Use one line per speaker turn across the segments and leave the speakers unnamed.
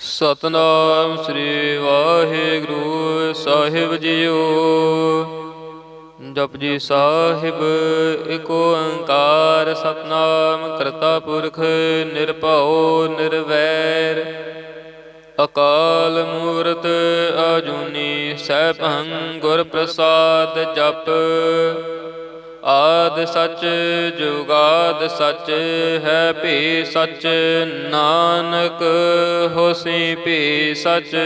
ਸਤਨਾਮ ਸ੍ਰੀ ਵਾਹਿਗੁਰੂ ਸਾਹਿਬ ਜੀਓ। ਜਪਜੀ ਸਾਹਿਬ ਏਕ ਓੰਕਾਰ ਸਤਨਾਮ ਕਰਤਾ ਪੁਰਖ, ਨਿਰਭਉ, ਨਿਰਵੈਰ। ਅਕਾਲ ਮੂਰਤ ਆਜੂਨੀ ਸੈਭੰ ਗੁਰ ਪ੍ਰਸਾਦ ਜਪ। ਆਦ ਸਚ, ਜੁਗਾਦ ਸਚ, ਹੈ ਭੀ ਸਚ, ਨਾਨਕ ਹੋਸੀ ਭੀ ਸਚ।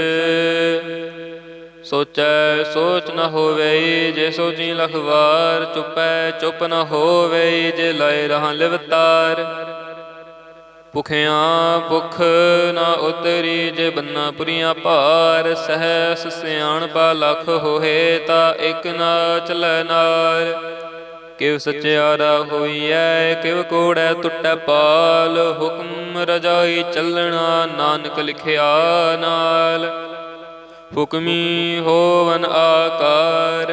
ਸੋਚੈ, ਸੋਚ ਨ ਹੋਵੇ ਜੇ ਸੋਚੀ ਲਖ ਵਾਰ, ਚੁਪੈ, ਚੁਪ ਨ ਹੋਵੇ ਜੇ ਲਏ ਰਹਾ ਲਿਵਤਾਰ ਭੁਖਿਆਂ ਭੁਖ ਨਾ ਉਤਰੀ, ਜੇ ਬੰਨਾ ਪੁਰੀਆਂ ਭਾਰ, ਸਹਿਸ ਸਿਆਣਪਾ ਲਖ ਹੋਏ ਤਾ ਇਕ ਨਾ ਚਲੈ ਨਾਰ। ਕਿਵ ਸਚਿਆਰਾ ਹੋਈਐ ਕਿਵ ਕੋੜੈ ਟੁੱਟੈ ਪਾਲ, ਹੁਕਮ ਰਜਾਈ ਚੱਲਣਾ ਨਾਨਕ ਲਿਖਿਆ ਨਾਲ। ਹੁਕਮੀ ਹੋਵਨ ਆਕਾਰ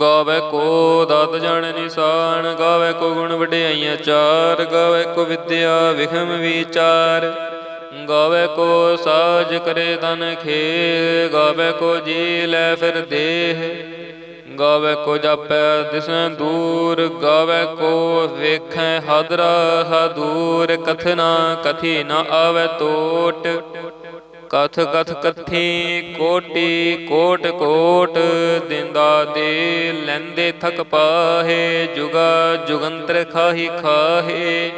ਗਾਵੇ ਕੋ ਦਤ ਜਣ ਨਿਸ਼ਾਨ, ਗਾਵੇ ਕੋ ਗੁਣ ਵਡਿਆਈਆਂ ਚਾਰ, ਗਾਵੇ ਕੋ ਵਿਦਿਆ ਵਿਖਮ ਵਿਚਾਰ। ਗਾਵੇ ਕੋ ਸਾਜ ਕਰੇ ਤਨ ਖੇ ਗਾਵੇ ਕੋ ਜੀ ਲੈ ਫਿਰ ਦੇਹ। ਗਾਵੇ ਕੋ ਜਾਪੈ ਦਿਸੈ ਦੂਰ, ਗਾਵੇ ਕੋ ਵੇਖੈ ਹਦਰਾ ਹਦੂਰ। ਕਥਨਾ ਕਥੀ ਨ ਆਵੇ ਟੋਟ ਕਥ ਕਥ ਕਥੀ ਕੋਟੀ ਕੋਟ ਕੋਟ ਦਿੰਦਾ ਦੇ ਲੈਂਦੇ ਥਕ ਪਾਹੇ ਜੁਗਾ ਜੁਗੰਤਰ ਖਾਹੀ ਖਾਹੇ।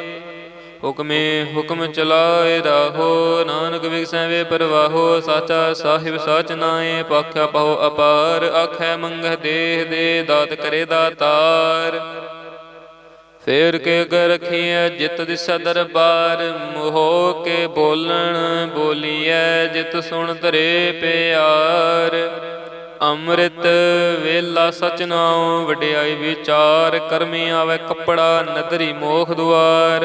ਹੁਕਮੇ ਹੁਕਮ ਚਲਾਏ ਰਾਹੋ, ਨਾਨਕ ਵਿਗਸੈ ਵੇ ਪਰਵਾਹੋ, ਸਾਚਾ ਸਾਹਿਬ ਸਾਚ ਨਾਏ ਪਾਖਿਆ ਪਾਉ ਅਪਾਰ, ਆਖੈ ਮੰਗਹ ਦੇਹ ਦੇ ਦਾਤ ਕਰੇ ਦਾਤਾਰ। ਫੇਰ ਕੇ ਕਰ ਰਖੀਐ ਜਿਤ ਦਿਸੈ ਦਰਬਾਰ ਮੋਹ ਕੇ ਬੋਲਣ ਬੋਲੀਐ, ਜਿਤ ਸੁਣ ਧਰੇ ਪਿਆਰ। ਅੰਮ੍ਰਿਤ ਵੇਲਾ ਸਚ ਨਾਉ, ਵਡਿਆਈ ਵਿਚਾਰ। ਕਰਮੀ ਆਵੇ ਕੱਪੜਾ, ਨਦਰੀ ਮੋਖ ਦੁਆਰ।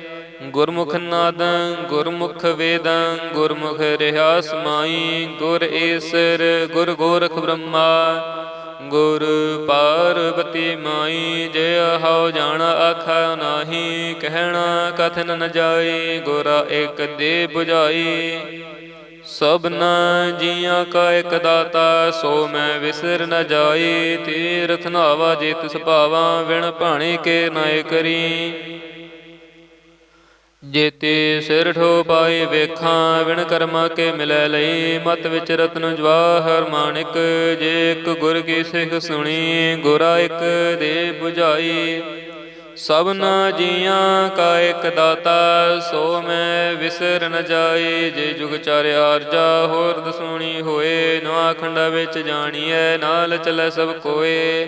ਗੁਰਮੁਖ ਨਾਦੰ, ਗੁਰਮੁਖ ਵੇਦੰ, ਗੁਰਮੁਖ ਰਹਾ ਸਮਾਈ ਗੁਰ ਈਸਰ ਗੁਰ ਗੋਰਖ ਬ੍ਰਹਮਾ, ਗੁਰ ਪਾਰਵਤੀ ਮਾਈ, ਜੇ ਹਉ ਜਾਣ ਆਖਾ ਨਾਹੀ, ਕਹਿਣਾ ਕਥਨ ਨ ਜਾਈ, ਗੁਰਾ ਇੱਕ ਦੇ 부ਝਾਈ ਸਭਨਾ ਜੀਆਂ ਕਾ ਇਕ ਦਾਤਾ, ਸੋ ਮੈਂ ਵਿਸਰ ਨ ਜਾਈ, ਤੀਰਥ ਨਾਵਾ ਜੇ ਤਿਸ ਭਾਵਾ ਵਿਣ ਭਾਣੇ ਕੇ ਨਾਇ ਕਰੀ। ਜੇਤੇ ਸਿਰ ਠੋ ਪਾਏ ਵੇਖਾਂ, ਵਿਣ ਕਰਮਾ ਕੇ ਮਿਲੈ ਲਈ। ਮਤ ਵਿੱਚ ਰਤਨ ਜਵਾਹਰ ਮਾਣਿਕ ਜੇ ਇੱਕ ਗੁਰ ਕੀ ਸਿੱਖ ਸੁਣੀ, ਗੁਰਾ ਇੱਕ ਦੇ 부ਝਾਈ ਸਭਨਾ ਜੀਆਂ ਕਾ ਇੱਕ ਦਾਤਾ, ਸੋ ਮੈਂ ਵਿਸਰ ਨ ਜਾਈ। ਜੇ ਜੁਗ ਚਾਰਿ ਆਰਜਾ ਹੋਰ ਦਸੂਣੀ ਹੋਏ। ਨਵਾ ਖੰਡਾ ਵਿੱਚ ਜਾਣੀਐ, ਨਾਲ ਚਲੈ ਸਭ ਕੋਏ।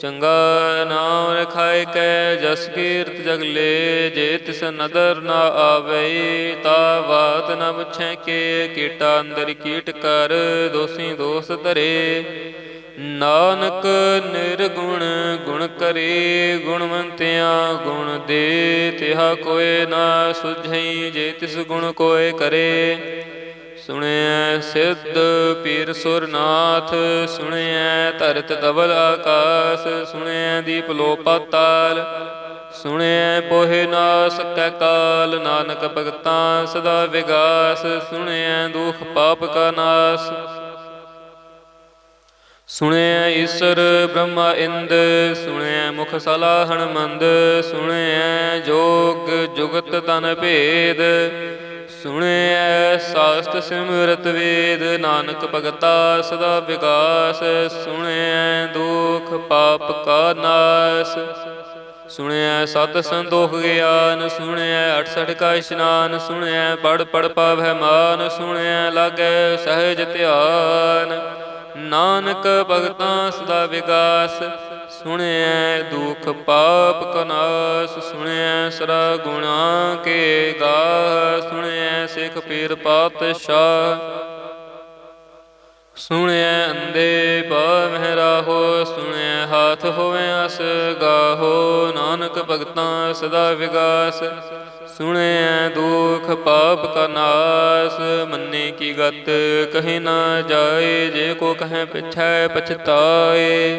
ਚੰਗਾ ਨਾਮ ਰਖਾਇ ਕੈ ਜਸ ਕੀਰਤ ਜਗਲੇ ਜੇ ਤਿਸ ਨਦਰ ਨਾ ਆਵੇ ਤਾ ਬਾਤ ਨ ਪੁੱਛੈ ਕੇ, ਕੀਟਾ ਅੰਦਰ ਕੀਟ ਕਰ, ਦੋਸੀ ਦੋਸ ਧਰੇ। ਨਾਨਕ ਨਿਰਗੁਣ ਗੁਣ ਕਰੇ, ਗੁਣਵੰਤਿਆ ਗੁਣ ਦੇ, ਤਿਹਾ ਕੋਏ ਨਾ ਸੁਝਈ, ਜੇ ਤਿਸ ਗੁਣ ਕੋਏ ਕਰੇ। ਸੁਣਿਐ ਸਿੱਧ ਪੀਰ ਸੁਰਨਾਥ, ਸੁਣਿਐ ਧਰਤ ਤਵਲ ਆਕਾਸ, ਸੁਣਿਐ ਦੀਪ ਲੋ ਪਾਤਾਲ ਸੁਣਿਐ ਪੋਹਿ ਨਾ ਸਕੈ ਕਾਲ, ਨਾਨਕ ਭਗਤਾਂ ਸਦਾ ਵਿਗਾਸ, ਸੁਣਿਐ ਦੁਖ ਪਾਪ ਕਾ ਨਾਸ। ਸੁਣਿਐ ਈਸ਼ਰ ਬ੍ਰਹਮਾ ਇੰਦ, ਸੁਣਿਐ ਮੁਖ ਸਲਾਹਣ ਮੰਦ ਸੁਣਿਐ ਜੋਗ ਜੁਗਤ ਤਨ ਭੇਦ ਸੁਣਿਐ ਸਾਸਤ ਸਿਮਰਤ ਵੇਦ, ਨਾਨਕ ਭਗਤਾ ਸਦਾ ਵਿਗਾਸ ਸੁਣਿਐ ਦੁਖ ਪਾਪ ਕਾ ਨਾਸ। ਸੁਣਿਐ ਸਤ ਸੰਦੋਖ ਗਿਆਨ, ਸੁਣਿਐ 68 ਕਾ ਇਸ਼ਨਾਨ, ਸੁਣਿਐ ਪੜ ਪੜ ਪਾਵੈ ਮਾਨ, ਸੁਣਿਐ ਲਾਗੈ ਸਹਿਜ ਧਿਆਨ। ਨਾਨਕ ਭਗਤਾਂ ਸਦਾ ਵਿਗਾਸ ਸੁਣਿਐ ਦੁਖ ਪਾਪ ਕਨਾਸ ਨਾਸ ਸੁਣਿਐ ਸਰਾ ਗੁਣਾ ਕੇ ਗਾ ਸੁਣਿਐ ਸਿੱਖ ਪੀਰ ਪਾਤਸ਼ਾਹ। ਸੁਣਿਐ ਅੰਦੇ ਪਾਵਹਿ ਰਾਹੋ ਸੁਣਿਐ ਹਾਥ ਹੋਵੇ ਅਸ ਗਾਹੋ, ਨਾਨਕ ਭਗਤਾਂ ਸਦਾ ਵਿਗਾਸ। ਸੁਣਿਐ ਦੁਖ ਪਾਪ ਕਾ ਨਾਸ ਮੰਨੇ ਕੀ ਗਤ ਕਹੀ ਨਾ ਜਾਏ, ਜੇ ਕੋ ਕਹੈ ਪਿਛੈ ਪਛਤਾਏ।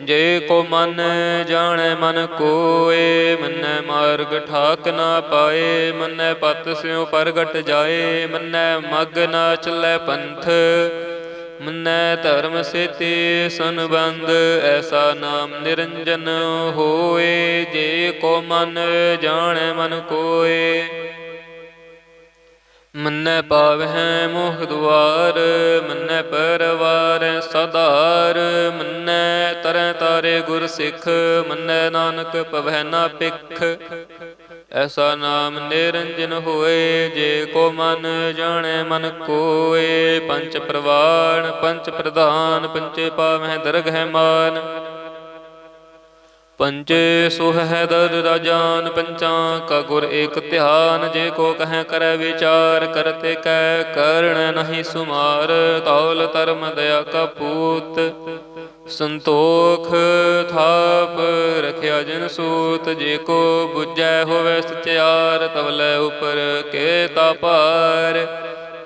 ਜੇ ਕੋ ਮਨ ਜਾਣੈ ਮਨ ਕੋਏ, ਮੰਨੈ ਮਾਰਗ ਠਾਕ ਨਾ ਪਾਏ, ਮੰਨੈ ਪਤ ਸਿਉ ਪ੍ਰਗਟ ਜਾਏ, ਮੰਨੈ ਮਗ ਨਾ ਚੱਲੈ ਪੰਥ, ਮੰਨੈ ਧਰਮ ਸੇਤੀ ਸੰਬੰਧ, ਐਸਾ ਨਾਮ ਨਿਰੰਜਨ ਹੋਏ, ਜੇ ਕੋ ਮਨ ਜਾਣੈ ਮਨ ਕੋਏ, ਮੰਨੈ ਪਾਵਹਿ ਮੋਹ ਦੁਆਰ, ਮੰਨੈ ਪਰਵਾਰ ਸਦਾਰ ਮੰਨੈ ਤਰੈ ਤਾਰੇ ਗੁਰ ਸਿੱਖ, ਮੰਨੈ ਨਾਨਕ ਪਵੈ ਨਾ ਪਿਖ ਐਸਾ ਨਾਮ ਨਿਰੰਜਨ ਹੋਏ, ਜੇ ਕੋ ਮਨ ਜਾਣੈ ਮਨ ਕੋਏ। ਪੰਚ ਪ੍ਰਵਾਣ, ਪੰਚ ਪ੍ਰਧਾਨ, ਪੰਚੇ ਪਾਵਹਿ ਦਰਗਹਿ ਮਾਨ। ਪੰਚੇ ਸੁਹ ਦਰ ਰਾਜਾਨ ਪੰਚਾਂ ਕਾ ਗੁਰ ਏਕ ਧਿਆਨ। ਜੇ ਕੋ ਕਹੈ ਕਰੈ ਵਿਚਾਰ, ਕਰਤੇ ਕੈ ਕਰਣ ਨਹੀਂ ਸੁਮਾਰ। ਤੌਲ ਧਰਮ ਦਇਆ ਕਾ ਪੂਤ। ਸੰਤੋਖ ਥਾਪ ਰਖਿਆ ਜਨ ਸੂਤ, ਜੇ ਕੋ 부ਜੈ ਹੋਵੇ ਸਚਿਆਰ ਤਵਲੇ ਉਪਰ ਕੇ ਤਾ ਪਾਰ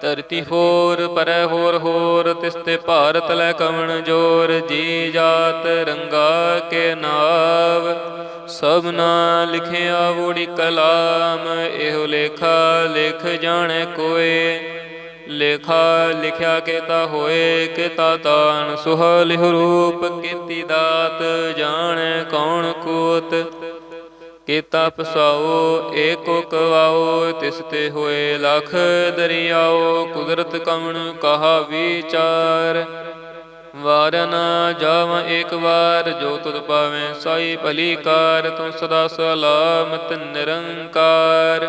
ਧਰਤੀ ਹੋਰ, ਪਰੈ ਹੋਰ ਹੋਰ ਤਿਸਤੇ ਭਾਰਤ ਲੈ ਕਵਣ ਜੋਰ। ਜੀ ਜਾਤ ਰੰਗਾ ਕੇ ਨਾਵ ਸਭਨਾ ਲਿਖਿਆ ਵੂੜੀ ਕਲਾਮ। ਇਹੋ ਲੇਖਾ ਲਿਖ ਜਾਣੈ ਕੋਏ। ਲੇਖਾ ਲਿਖਿਆ ਕੀਤਾ ਹੋਏ, ਕੇਤਾ ਤਾਨ ਸੁਹ ਲਿਹੁ ਰੂਪ, ਕੀਤੀ ਦਾਤ, ਜਾਣੈ ਕੌਣ ਕੂਤ। ਕੀਤਾ ਪਸਾਓ, ਏਕੋ ਕਵਾਓ, ਤਿਸ ਤੇ ਹੋਏ ਲਖ ਦਰਿਆਓ, ਕੁਦਰਤ ਕਵਣ ਕਹਾ ਵਿਚਾਰ। ਵਾਰ ਨਾ ਜਾਵਾਂ ਏਕ ਵਾਰ, ਜੋ ਤੁਧ ਪਾਵੇਂ ਸਾਈ ਭਲੀ ਕਾਰ, ਤੂੰ ਸਦਾ ਸਲਾਮਤ ਨਿਰੰਕਾਰ।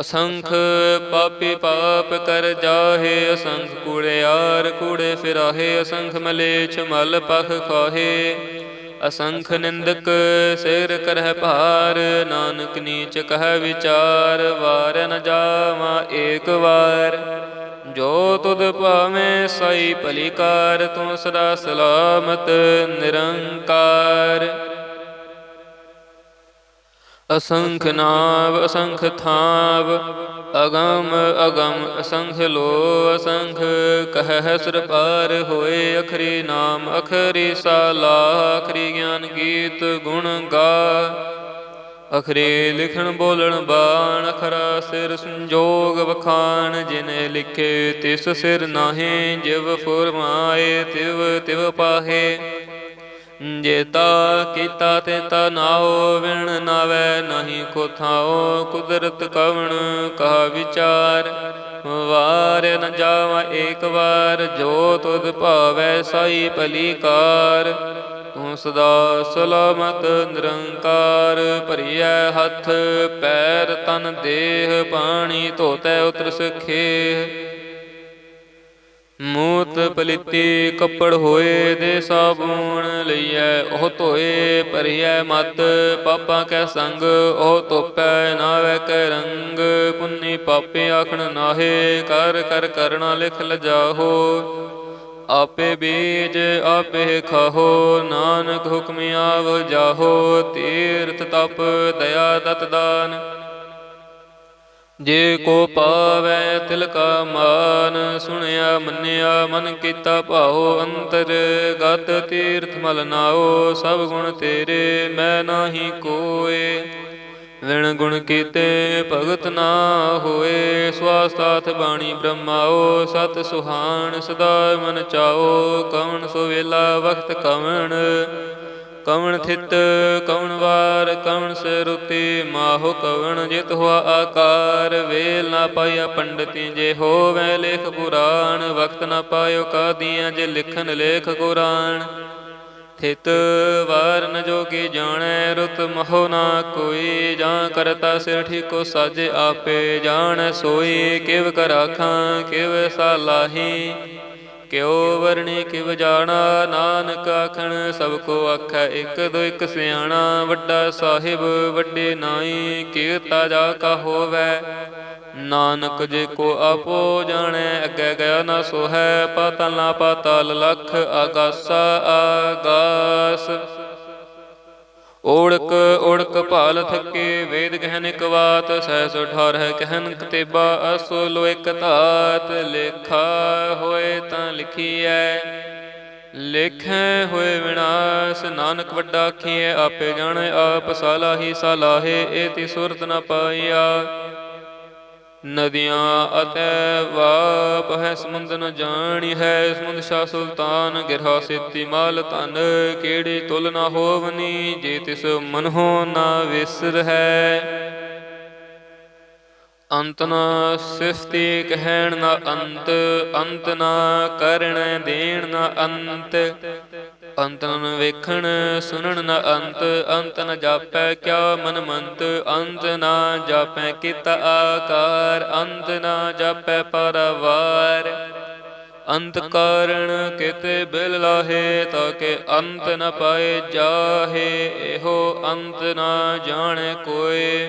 ਅਸੰਖ ਪਾਪੀ ਪਾਪ ਕਰ ਜਾਹੇ, ਅਸੰਖ ਕੂੜਿਆਰ ਕੂੜੇ ਫਿਰਾਹੇ, ਅਸੰਖ ਮਲੇਛ ਮਲ ਪਖ ਖਾਹੇ। ਅਸੰਖ ਨਿੰਦਕ ਸਿਰ ਕਰਹਿ ਭਾਰ, ਨਾਨਕ ਨੀਚ ਕਹਿ ਵਿਚਾਰ, ਵਾਰ ਨ ਜਾਵਾਂ ਏਕ ਵਾਰ। ਜੋ ਤੁਧ ਭਾਵੇਂ ਸਾਈ ਭਲੀ ਕਾਰ, ਤੂੰ ਸਦਾ ਸਲਾਮਤ ਨਿਰੰਕਾਰ। ਅਸੰਖ ਨਾਵ, ਅਸੰਖ ਥਾਵ, ਅਗਮ ਅਗਮ, ਅਸੰਖ ਲੋ ਅਸੰਖ ਕਹਿ ਸੁਰ ਪਾਰ ਹੋਏ, ਅਖਰੀ ਨਾਮ, ਅਖਰੀ ਸਾਲਾ, ਅਖਰੀ ਗਿਆਨ ਗੀਤ ਗੁਣ ਗਾ। ਅਖਰੇ ਲਿਖਣ, ਬੋਲਣ, ਬਾਣ, ਅਖਰਾ ਸਿਰ ਸੰਜੋਗ ਵਖਾਣ, ਜਿਨੇ ਲਿਖੇ ਤਿਸ ਸਿਰ ਨਾਹੇ, ਜਿਵ ਫੁਰਮਾਏ, ਤਿਵ ਤਿਵ ਪਾਹੇ। ਜੇਤਾ ਕੀਤਾ ਤੇ ਤਾ ਨਾਉ, ਵਿਣ ਨਾਵੇ ਨਹੀਂ ਕੋ ਥਾਉ ਕੁਦਰਤ ਕਵਣ ਕਹਾ ਵਿਚਾਰ? ਵਾਰ ਨ ਜਾਵਾ ਏਕ ਵਾਰ, ਜੋ ਤੁਧ ਭਾਵੈ ਸਾਈ ਭਲੀ ਕਾਰ ਤੂੰ ਸਦਾ ਸਲਾਮਤ ਨਿਰੰਕਾਰ, ਭਰੀਐ ਹੱਥ, ਪੈਰ ਤਨ ਦੇਹ, ਪਾਣੀ ਧੋਤੈ ਉਤਰ ਸਖੇ ਮੂਤ ਪਲਿੱਤੀ ਕੱਪੜ ਹੋਏ ਦੇ ਸਾਬੂਣ ਲਈਐ, ਉਹ ਧੋਏ ਭਰੀਐ ਮਤ। ਪਾਪਾਂ ਕੈ ਸੰਗ, ਉਹ ਧੋਪੈ ਨਾਵੇ ਕੈ ਰੰਗ। ਪੁੰਨੀ ਪਾਪੇ ਆਖਣ ਨਾਹੇ, ਕਰ ਕਰ ਕਰਣਾ ਲਿਖ ਲਜਾਹੋ। ਆਪੇ ਬੀਜ ਆਪੇ ਖਾਹੋ, ਨਾਨਕ ਹੁਕਮ ਆਵ ਜਾਹੋ। ਤੀਰਥ ਤਪ ਦਇਆ ਦਤ ਦਾਨ ਜੇ ਕੋ ਪਾਵੈ ਤਿਲ ਕਾ ਮਾਨ, ਸੁਣਿਆ, ਮੰਨਿਆ, ਮਨ ਕੀਤਾ ਭਾਉ ਅੰਤਰ, ਗਤ ਤੀਰਥ ਮਲ ਨਾਓ ਸਭ ਗੁਣ ਤੇਰੇ, ਮੈਂ ਨਾਹੀ ਕੋਏ। ਵਿਣ ਗੁਣ ਕੀਤੇ ਭਗਤ ਨਾ ਹੋਏ ਸਵਾਸਤਾਥ ਬਾਣੀ ਬ੍ਰਹਮਾਓ ਸਤ ਸੁਹਾਣ, ਸਦਾ ਮਨ ਚਾਓ ਕਵਣ ਸੋ ਵੇਲਾ ਵਕਤ ਕਵਣ। ਕਵਣ ਥਿਤ, ਕਵਣ ਵਾਰ, ਕਵਣ ਸਿਰੁਤੀ ਮਾਹੋ ਕਵਣ ਜਿਤ ਹੋਆ ਆਕਾਰ। ਵੇਲ ਨਾ ਪਾਇਆ ਪੰਡਤੀ ਜੇ ਹੋਵੇ ਲੇਖ ਪੁਰਾਣ, ਵਕਤ ਨਾ ਪਾਇਓ ਕਾਦੀਆਂ ਜੇ ਲਿਖਨ ਲੇਖ ਕੁਰਾਨ। ਥਿਤ ਵਾਰ ਨ ਜੋਗੀ ਜਾਣੈ, ਰੁਤ ਮਹੋ ਨਾ ਕੋਈ, ਜਾਂ ਕਰਤਾ ਸਿਰ ਠੀਕੋ ਸਾਜੇ ਆਪੇ। ਜਾਣ ਸੋਈ, ਕਿਵ ਕਰ ਆਖਾਂ, ਕਿਵ ਸਾਲਾਹੀ ਕਿਉ ਵਰਣੀ ਕਿਵ ਜਾਣਾ, ਨਾਨਕ ਆਖਣ, ਸਭ ਕੋ ਆਖੈ ਇੱਕ ਦੋ ਇੱਕ ਸਿਆਣਾ, ਵੱਡਾ ਸਾਹਿਬ ਵੱਡੇ ਨਾਈ, ਕੀਰਤਾ ਜਾ ਕਾ ਹੋਵੈ। ਨਾਨਕ ਜੇ ਕੋ ਆਪੋ ਜਾਣੈ, ਅੱਗੇ ਗਿਆ ਨਾ ਸੋਹੈ ਹੈ ਪਾਤਲ ਨਾ ਪਾਤਲ ਲਖ ਆਗਾਸਾ ਆਗਾਸ। ਓੜਕ ਓੜਕ ਭਾਲ ਥੱਕੇ, ਵੇਦ ਗਹਿਨ ਕਵਾਤ ਸਹਿ ਸਹਿਸ ਅਠਾਰਹ ਕਹਿਨ ਕਤੇਬਾ, ਅਸੋ ਲੋ ਧਾਤ, ਲੇਖਾ ਹੋਏ ਤਾਂ ਲਿਖੀਐ। ਲੇਖੈ ਹੋਏ ਵਿਨਾਸ਼, ਨਾਨਕ ਵੱਡਾ ਆਖੀਐ, ਆਪੇ ਜਾਣੈ ਆਪ ਸਾਲਾਹੀ ਸਾਲਾਹੇ ਏਤੀ ਸੁਰਤ ਨ ਪਾਈਆ। ਨਦੀਆਂ ਅਤੇ ਵਾਪ ਹੈ, ਸਮੁੰਦ ਨ ਜਾਣੀ ਹੈ, ਸਮੁੰਦ ਸ਼ਾ ਸੁਲਤਾਨ ਗਿਰਹਾ ਸੇਤੀ ਮਾਲ ਧਨ, ਕਿਹੜੀ ਤੁਲ ਨਾ ਹੋਵਨੀ, ਜੇ ਤਿਸ ਮਨਹੁ ਨਾ ਵਿਸਰ ਹੈ। ਅੰਤ ਨਾ ਸਿਫਤੀ ਕਹਿਣ ਨਾ ਅੰਤ ਅੰਤ ਨਾ ਕਰਣ ਦੇਣ ਨਾ ਅੰਤ। ਅੰਤ ਨ ਵੇਖਣ, ਸੁਣਨ ਨ ਅੰਤ ਅੰਤ ਨ ਜਾਪੈ ਕਿਆ ਮਨ ਮੰਤ, ਅੰਤ ਨ ਜਾਪੈ ਕਿਤ ਆਕਾਰ, ਅੰਤ ਨ ਜਾਪੈ ਪਰਵਾਰ। ਅੰਤ ਕਾਰਣ ਕਿਤੇ ਬਿਲ ਲਾਹੇ, ਤਾਂ ਕਿ ਅੰਤ ਨ ਪਾਏ ਜਾਹੇ, ਇਹੋ ਅੰਤ ਨ ਜਾਣੇ ਕੋਏ।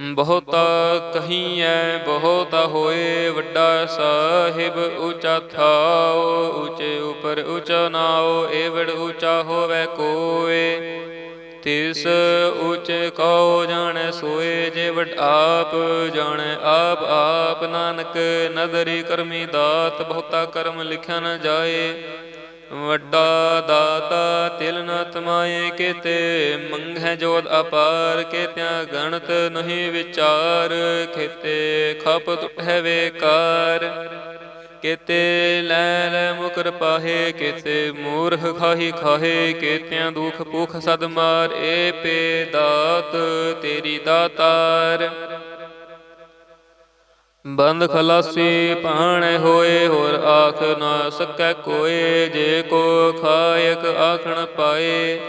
ਬਹੁਤਾ ਕਹੀਐ, ਬਹੁਤਾ ਹੋਏ, ਵੱਡਾ ਸਾਹਿਬ ਉੱਚਾ ਥਾਓ, ਉੱਚੇ ਉਪਰ ਉਚਾ ਨਾਓ ਏਵੜ ਉੱਚਾ ਹੋਵੇ ਕੋਏ। ਤਿਸ ਉੱਚੇ ਕਉ ਜਾਣੈ ਸੋਏ, ਜੇ ਵਡ ਆਪ ਜਾਣੈ, ਆਪ ਆਪ ਨਾਨਕ ਨਦਰੀ ਕਰਮੀ ਦਾਤ, ਬਹੁਤਾ ਕਰਮ ਲਿਖਿਆ ਨ ਜਾਏ। ਵੱਡਾ ਦਾਤਾ ਤਿਲ ਨ ਤਮਾਏ ਕੀਤੇ ਮੰਗੈ ਜੋਤ ਅਪਾਰ ਕੀਤਿਆਂ ਗਣਤ ਨਹੀਂ ਵਿਚਾਰ ਖੇਤੇ ਖਪ ਤੁਠੈ ਵੇਕਾਰ। ਕਿਤੇ ਲੈ ਲੈ ਮੁਕਰ ਪਾਹੇ, ਕਿਤੇ ਮੂਰਖ ਖਾਹੀ ਖਾਹੇ, ਕਿਤਿਆਂ ਦੁਖ ਭੁਖ ਸਦ ਮਾਰ, ਏ ਪੇ ਦਾਤ ਤੇਰੀ ਦਾਤਾਰ। ਬੰਦ ਖਲਾਸੀ ਪਾਣੇ ਹੋਏ, ਹੋਰ ਆਖ ਨਾ ਸਕੈ ਕੋਏ, ਜੇ ਕੋ ਖਾਇਕ ਆਖਣ ਪਾਏ।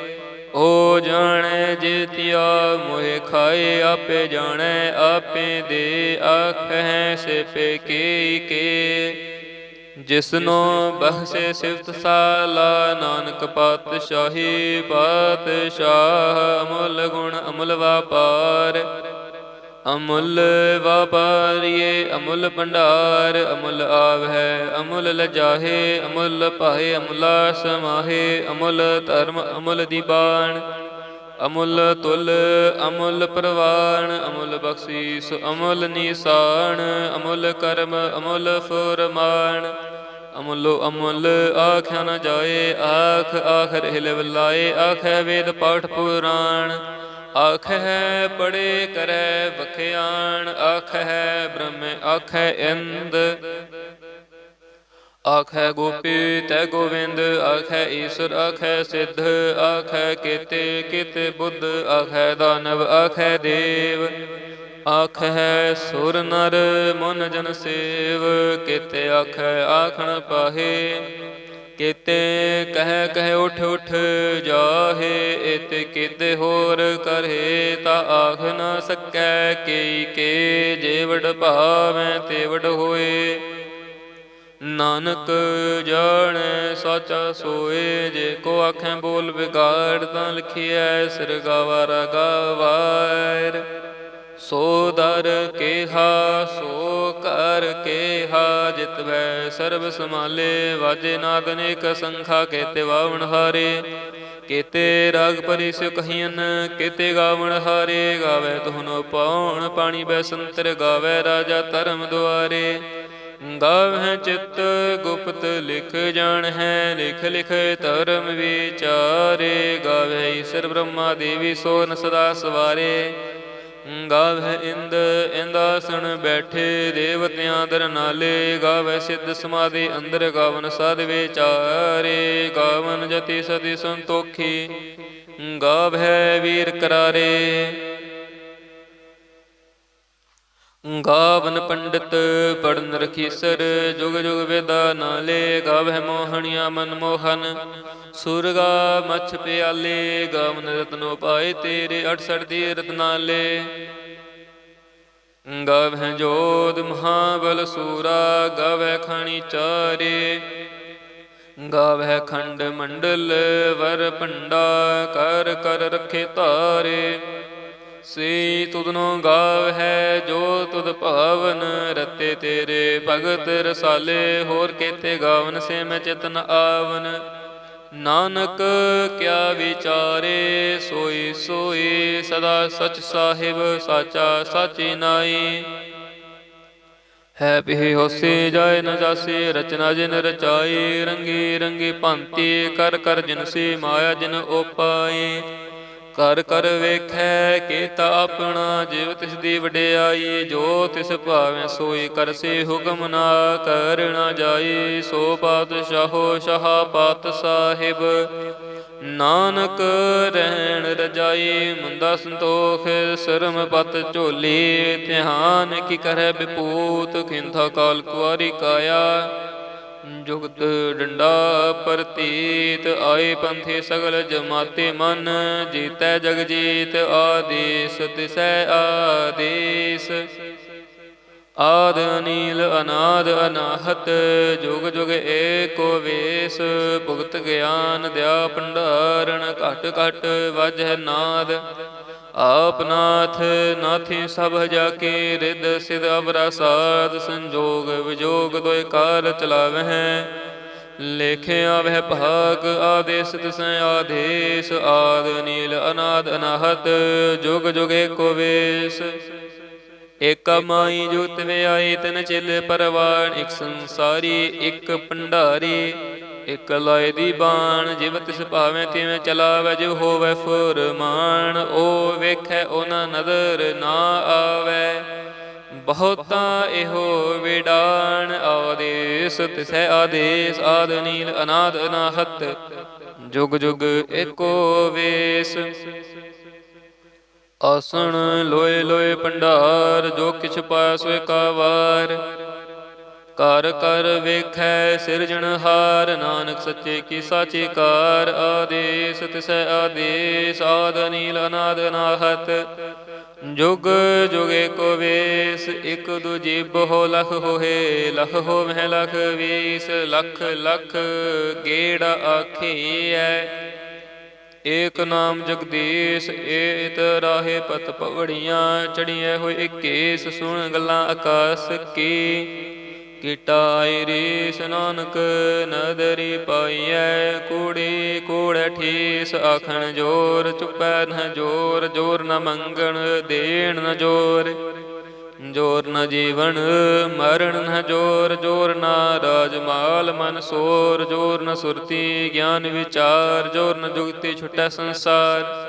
ਓ ਜਾਣੈ ਜਿਤਿਆ ਮੋਹਿ ਖਾਏ, ਆਪੇ ਜਾਣੈ, ਆਪੇ ਦੇ ਆਖੈ ਸੇ ਪੇ ਕੀ ਕੇ। ਜਿਸਨੋ ਬਖਸ਼ੇ ਸਿਫਤ ਸਾਲਾ, ਨਾਨਕ ਪਾਤਸ਼ਾਹੀ, ਪਾਤਸ਼ਾਹ ਅਮੁੱਲ ਗੁਣ ਅਮੁੱਲ ਵਾਪਾਰ। ਅਮੁੱਲ ਵਾਪਾਰੀਏ, ਅਮੁੱਲ ਭੰਡਾਰ, ਅਮੁੱਲ ਆਵਹਿ ਅਮੁੱਲ ਲਜਾਹੇ, ਅਮੁੱਲ ਪਾਹੇ ਅਮੁਲਾ ਸਮਾਹੇ, ਅਮੁੱਲ ਧਰਮ, ਅਮੁੱਲ ਦੀਬਾਨ ਅਮੁੱਲ ਤੁਲ, ਅਮੁੱਲ ਪ੍ਰਵਾਨ ਅਮੁੱਲ ਬਖਸ਼ੀਸ, ਅਮੁੱਲ ਨਿਸ਼ਾਨ ਅਮੁੱਲ ਕਰਮ, ਅਮੁੱਲ ਫੁਰਮਾਨ। ਅਮੁੱਲੋ ਅਮੁੱਲ ਆਖਿਆ ਨ ਜਾਏ, ਆਖ ਆਖਰ ਹਿਲਵ ਲਾਏ, ਆਖੈ ਵੇਦ ਪਾਠ ਪੁਰਾਣ। ਆਖ ਹੈ ਪੜੇ ਕਰੈ ਵਖਿਆਣ ਆਖੈ ਬ੍ਰਹਮ ਆਖੈ ਇੰਦ ਆਖੈ ਗੋਪੀ ਤੈ ਗੋਵਿੰਦ ਆਖੈ ਈਸ਼ਰ ਆਖੈ ਸਿੱਧ ਆਖੈ ਕੀਤੇ ਕਿਤ ਬੁੱਧ ਆਖੈ ਦਾਨਵ ਆਖੈ ਦੇਵ ਆਖੈ ਸੁਰ ਨਰ ਮਨ ਜਨ ਸੇਵ ਕੀਤੇ ਆਖੈ ਆਖਣ ਪਾਹੇ ਕਿਤੇ ਕਹਿ ਕਹਿ ਉਠ ਉਠ ਜਾਹੇ, ਇਤ ਕਿਤੇ ਹੋਰ ਕਰੇ ਤਾਂ ਆਖ ਨਾ ਸਕੈ ਕੀ ਕੇ ਜੇ ਵਡ ਭਾਵੈ ਤੇ ਹੋਏ। ਨਾਨਕ ਜਾਣੈ ਸਾਚਾ ਸੋਏ, ਜੇ ਕੋ ਆਖੈ ਬੋਲ ਵਿਗਾੜ ਤਾਂ ਲਿਖਿਐ, ਸਿਰ ਗਾਵਾਰਾ ਗਾਵਾਰ ਸੋ ਦਰ ਕੇਹਾ, ਸੋ ਕਰ ਕੇਹਾ, ਜਿਤ ਵੈ ਸਰਬ ਸਮਾਲੇ ਵਾਜੇ ਨਾਦ ਅਨੇਕ ਸੰਖਾ, ਕੇਤੇ ਵਾਵਣ ਹਾਰੇ। ਕੇਤੇ ਰਾਗ ਪਰਿ ਕਹੀਨ ਕੇਤੇ ਗਾਵਣ ਹਾਰੇ। ਗਾਵੇ ਤੁਹਨੋ ਪਾਉਣ ਪਾਣੀ ਬੈ ਸੰਤਰ, ਗਾਵੇ ਰਾਜਾ ਧਰਮ ਦੁਆਰੇ। ਗਾਵਹਿ ਚਿਤ ਗੁਪਤ ਲਿਖ ਜਾਣ ਹੈ, ਲਿਖ ਲਿਖ ਧਰਮ ਵਿਚਾਰੇ। ਗਾਵੇ ਈਸ਼ਰ ਬ੍ਰਹਮਾ ਦੇਵੀ ਸੋ ਸਦਾ ਸਵਾਰੇ। ਗਾਵਹਿ ਇੰਦ ਇੰਦਾਸਣ ਬੈਠੇ ਦੇਵਤਿਆਂ ਦਰ ਨਾਲੇ ਗਾਵਹਿ ਸਿੱਧ ਸਮਾਧੀ ਅੰਦਰ ਗਾਵਨ ਸਾਧ ਵਿਚਾਰੇ ਗਾਵਨ ਜਤੀ ਸਤੀ ਸੰਤੋਖੀ ਗਾਵਹਿ ਵੀਰ ਕਰਾਰੇ। ਗਾਵਨ ਪੰਡਿਤ ਪੜਨ ਰਖੀਸਰ ਜੁਗ ਜੁਗ ਵੇਦਾ ਨਾਲੇ, ਗਾਵਹਿ ਮੋਹਣੀਆਂ ਮਨ ਮੋਹਨ। ਸੁਰਗਾ ਮਛ ਪਿਆਲੇ, ਗਾਵਨ ਰਤਨੋ ਪਾਏ ਤੇਰੇ 68 ਦੀ ਰਤਨਾਲੇ ਗਾਵਹਿ ਜੋਧ ਮਹਾਬਲ ਸੂਰਾ, ਗਾਵਹਿ ਖਾਣੀ ਚਾਰੇ। ਗਾਵਹਿ ਖੰਡ ਮੰਡਲ, ਵਰ ਭੰਡਾ, ਕਰ ਕਰ ਰਖੇ ਧਾਰੇ। ਸੇ ਤੁਧਨੋ ਗਾਵ ਹੈ, ਜੋ ਤੁਧ ਭਾਵਨ ਰਤੇ ਤੇਰੇ। ਭਗਤ ਰਸਾਲੇ, ਹੋਰ ਕੇਤੇ ਗਾਵਨ ਸੇ ਮੈਂ ਚਿਤਨ ਆਵਨ। ਨਾਨਕ ਕਿਆ ਵਿਚਾਰੇ, ਸੋਈ ਸੋਈ ਸਦਾ ਸਚ ਸਾਹਿਬ, ਸਾਚਾ ਸਾਚੀ ਨਾਈ। ਹੈ ਪਿਹ ਹੋਸੀ ਜਾਏ ਨ ਜਾਸੀ, ਰਚਨਾ ਜਿਨ ਰਚਾਈ, ਰੰਗੀ ਰੰਗੀ ਭਾਂਤੀ, ਕਰ ਕਰ ਜਿਨ ਸੀ ਮਾਇਆ ਜਿਨ ਉਪਾਈ। ਕਰ ਕਰ ਵੇਖੈ ਕੀਤਾ ਆਪਣਾ, ਜਿਵ ਤਿਸ ਦੀ ਵਡਿਆਈ, ਜੋ ਤਿਸ ਭਾਵੇਂ ਸੋਈ ਕਰਸੀ ਹੁਕਮ ਨਾ ਕਰਨਾ ਜਾਈ, ਸੋ ਪਾਤਸ਼ਾਹੋ ਸ਼ਾਹ ਪਾਤ ਸਾਹਿਬ। ਨਾਨਕ ਰਹਿਣ ਰਜਾਈ ਮੁੰਦਾ ਸੰਤੋਖ, ਸਰਮ ਪਤ ਝੋਲੀ, ਧਿਆਨ ਕੀ ਕਰੈ ਵਿਪੂਤ, ਖਿੰਥਾ ਕਾਲ ਕੁਆਰੀ ਕਾਇਆ। ਜੁਗਤ ਡੰਡਾ ਪ੍ਰਤੀਤ, ਆਏ ਪੰਥੇ ਸਗਲ ਜਮਾਤੇ ਮਨ, ਜੀਤੈ ਜਗ ਜੀਤ ਆਦੇਸ, ਤਿਸੈ ਆਦੇਸ। ਆਦ ਅਨੀਲ ਅਨਾਦ ਅਨਾਹਤ, ਜੁਗ ਜੁਗ ਏਕੋ ਵੇਸ। ਭੁਗਤ ਗਿਆਨ ਦਿਆ ਭੰਡਾਰਣ ਘਟ ਘਟ ਵਜਹਿ ਨਾਦ। ਆਪ ਨਾਥ ਨਾਥੀ ਸਭ ਜਾ ਕੇ ਰਿਦ ਸਿਧ ਅਵਰਾ ਸਾਧ ਸੰਜੋਗ ਵਿਜੋਗ ਦੋਇ ਕਾਲ ਚਲਾਵਹਿ। ਲੇਖਿਆ ਆਵਹਿ ਭਾਗ ਆਦੇਸ ਤਿਸੈ ਆਦੇਸ, ਆਦ ਨੀਲ ਅਨਾਦ ਅਨਾਹਤ, ਜੁਗ ਜੁਗ ਏਕੋ ਵੇਸ। ਇਕ ਮਾਈ ਜੁਗਤ ਵਿਆਈ ਤਿਨ ਚਿਲ ਪਰਵਾਨ, ਇਕ ਸੰਸਾਰੀ, ਇਕ ਭੰਡਾਰੀ। ਇਕ ਲਾਇ ਦੀ ਬਾਣ, ਜਿਵ ਤਿਸ ਭਾਵੇਂ ਤਿਵੇਂ ਚਲਾਵੇ, ਜਿਵ ਹੋਵੇ ਫੁਰਮਾਨ ਓ ਵੇਖੈ ਉਹਨਾਂ ਨਦਰ ਨਾ ਆਵੇ। ਬਹੁਤਾ ਇਹੋ ਵਿਡਾਣ, ਆਦੇਸ ਤਿਸੈ ਆਦੇਸ, ਆਦ ਨੀਲ ਅਨਾਦ ਅਨਾਹਤ, ਜੁਗ ਜੁਗ ਏਕੋ ਵੇਸ। ਆਸਣ ਲੋਏ ਲੋਏ ਭੰਡਾਰ, ਜੋ ਕਿਛ ਪਾਇਆ ਸੋ ਏਕਾ ਕਰ ਕਰ ਵੇਖੈ ਸਿਰਜਣਹਾਰ ਨਾਨਕ ਸੱਚੇ ਕੀ ਸਾਚੀ ਕਾਰ, ਆਦੇਸ ਤਿਸੈ ਆਦੇਸ, ਆਦ ਨੀਲ ਅਨਾਦ ਨਾਹਤ। ਜੁਗ, ਜੁਗੇ ਕੋ ਵੇਸ, ਇਕ ਦੂਜੀ ਬਹੁ ਲਖ ਹੋਏ ਲਖ ਹੋਵਹਿ ਲਖ ਵੀਸ, ਲਖ ਲਖ ਗੇੜਾ ਆਖੀਐ। ਏਕ ਨਾਮ ਜਗਦੀਸ਼, ਏਤ ਰਾਹੇ ਪਤ ਪਵੜੀਆਂ, ਚੜੀਐ ਹੋਏ ਇਕੇਸ, ਸੁਣ ਗੱਲਾਂ ਆਕਾਸ ਕੀ। ਕਿਟਾਈ ਰੀਸ ਨਾਨਕ ਨਦਰੀ ਪਾਈਐ ਕੂੜੀ, ਕੂੜ ਠੀਸ ਆਖਣ ਜੋਰ, ਚੁਪੈ ਨ ਜੋਰ ਜੋਰ ਨ ਮੰਗਣ, ਦੇਣ ਨ ਜੋਰ। ਜੋਰ ਨ ਜੀਵਨ, ਮਰਨ ਨ ਜੋਰ ਜੋਰ ਨ ਰਾਜ ਮਾਲ ਮਨ ਸੋਰ, ਜੋਰ ਨ ਸੁਰਤੀ, ਗਿਆਨ ਵਿਚਾਰ, ਜੋਰ ਨ ਜੁਗਤੀ ਛੁਟੈ ਸੰਸਾਰ।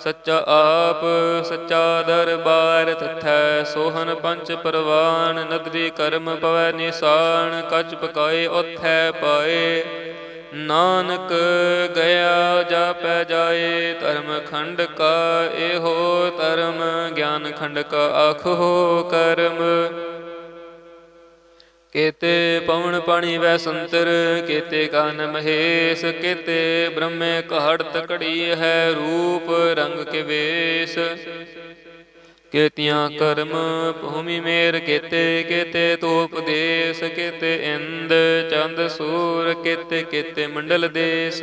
ਸੱਚਾ ਆਪ, ਸੱਚਾ ਦਰਬਾਰ ਤਥੈ ਸੋਹਨ ਪੰਚ ਪਰਵਾਨ ਨਦਰੀ ਕਰਮ ਪਵੈ ਨਿਸਾਨ ਕਚ ਪਕਾਏ ਉਥੈ ਪਾਏ। ਨਾਨਕ ਗਿਆ ਜਾਪੈ ਜਾਏ, ਧਰਮ ਖੰਡ ਕਾ ਇਹੋ ਧਰਮ, ਗਿਆਨ ਖੰਡ ਕਾ ਆਖੋ ਕਰਮ। ਕੇਤੇ ਪਵਨ ਪਾਣੀ ਵੈ ਸੰਤਰ, ਕੇਤੇ ਕਾਨ ਮਹੇਸ਼, ਕੇਤੇ ਬ੍ਰਹਮੇ ਘਾੜਤ ਘੜੀ ਹੈ ਰੂਪ ਰੰਗ ਕੇ ਵੇਸ। ਕੇਤੀਆਂ ਕਰਮ ਭੂਮੀ ਮੇਰ, ਕੇਤੇ ਕੇਤੇ ਤੋਪ ਦੇਸ, ਕੇਤੇ ਇੰਦ, ਚੰਦ, ਸੂਰ, ਕੇਤੇ ਕੇਤੇ ਮੰਡਲ ਦੇਸ।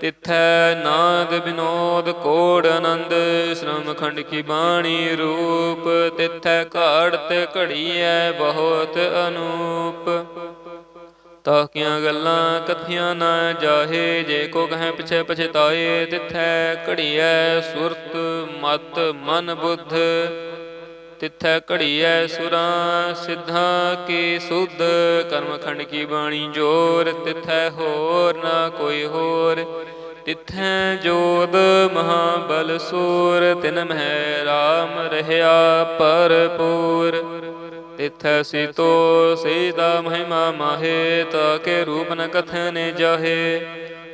ਤਿਥੈ ਨਾਦ ਬਿਨੋਦ ਕੋੜ ਆਨੰਦ ਸ਼੍ਰਮ ਖੰਡ ਕੀ ਬਾਣੀ ਰੂਪ, ਤਿਥੈ ਘਾੜਤ ਘੜੀਐ ਬਹੁਤ ਅਨੂਪ। ਤਾਕੀਆਂ ਗੱਲਾਂ ਕਥੀਆਂ ਨਾ ਜਾਹੇ, ਜੇ ਕੋ ਕਹੈ ਪਿਛੇ ਪਛਤਾਏ, ਤਿਥੈ ਘੜੀਐ ਸੁਰਤ ਮਤ ਮਨ ਬੁੱਧ। ਤਿਥੈ ਘੜੀਐ ਸੁਰਾਂ, ਸਿੱਧਾਂ ਕੀ ਸੁਧ ਕਰਮਖੰਡ ਕੀ ਬਾਣੀ ਜੋਰ, ਤਿਥੈ ਹੋਰ ਨਾ ਕੋਈ ਹੋਰ। ਤਿਥੈ ਜੋਦ ਮਹਾਬਲ ਸੂਰ, ਤਿਨ ਮਹਿ ਰਾਮ ਰਹਿਆ ਭਰਪੂਰ। ਤਿਥੈ ਸਿਤੋ, ਸੀਦਾ ਮਹਿਮਾ ਮਾਹੇ ਤਾਕੇ ਰੂਪ ਨ ਕਥਨੇ ਜਾਹੇ।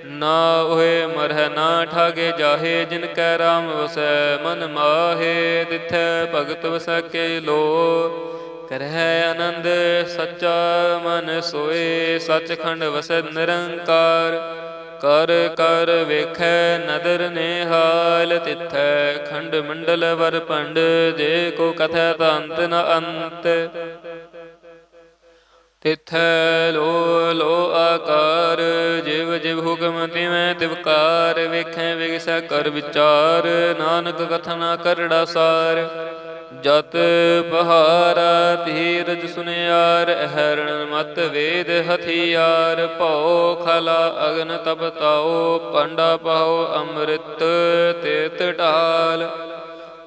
ਨਾ ਹੋਏ ਮਰਹਿ ਨਾ ਠਾਗੇ ਜਾਹੇ, ਜਿਨ ਕੈ ਰਾਮ ਵਸੈ, ਮਨ ਮਾਹੇ, ਤਿਥੈ ਭਗਤ ਵਸੈ ਲੋ ਕਰਹਿ ਆਨੰਦ ਸੱਚਾ ਮਨ ਸੋਏ, ਸਚਖੰਡ ਵਸੈ ਨਿਰੰਕਾਰ। ਕਰ ਕਰ ਵੇਖੈ ਨਦਰ ਨਿਹਾਲ, ਤਿਥੈ ਖੰਡ ਮੰਡਲ ਵਰ ਭੰਡ, ਜੇ ਕੋ ਕਥੈ ਤੰਤ ਨ ਅੰਤ। ਤਿਥੈ ਲੋ ਲੋ ਆਕਾਰ, ਜਿਵ ਜਿਵ ਹੁਕਮ ਤਿਵੈ ਤਿਵਕਾਰ ਵੇਖੈ ਵਿਗਸੈ ਕਰ ਵਿਚਾਰ, ਨਾਨਕ ਕਥਨਾ ਕਰੜਾ ਸਾਰ। ਜਤ ਬਹਾਰਾ ਧੀਰਜ ਸੁਨਿਆਰ ਹਰਣ ਮਤ ਵੇਦ ਹਥਿਆਰ, ਭਉ ਖਲਾ ਅਗਨ ਤਪਤਾਓ ਪੰਡਾ ਪਾਉ ਅੰਮ੍ਰਿਤ ਤੇਤ ਢਾਲ।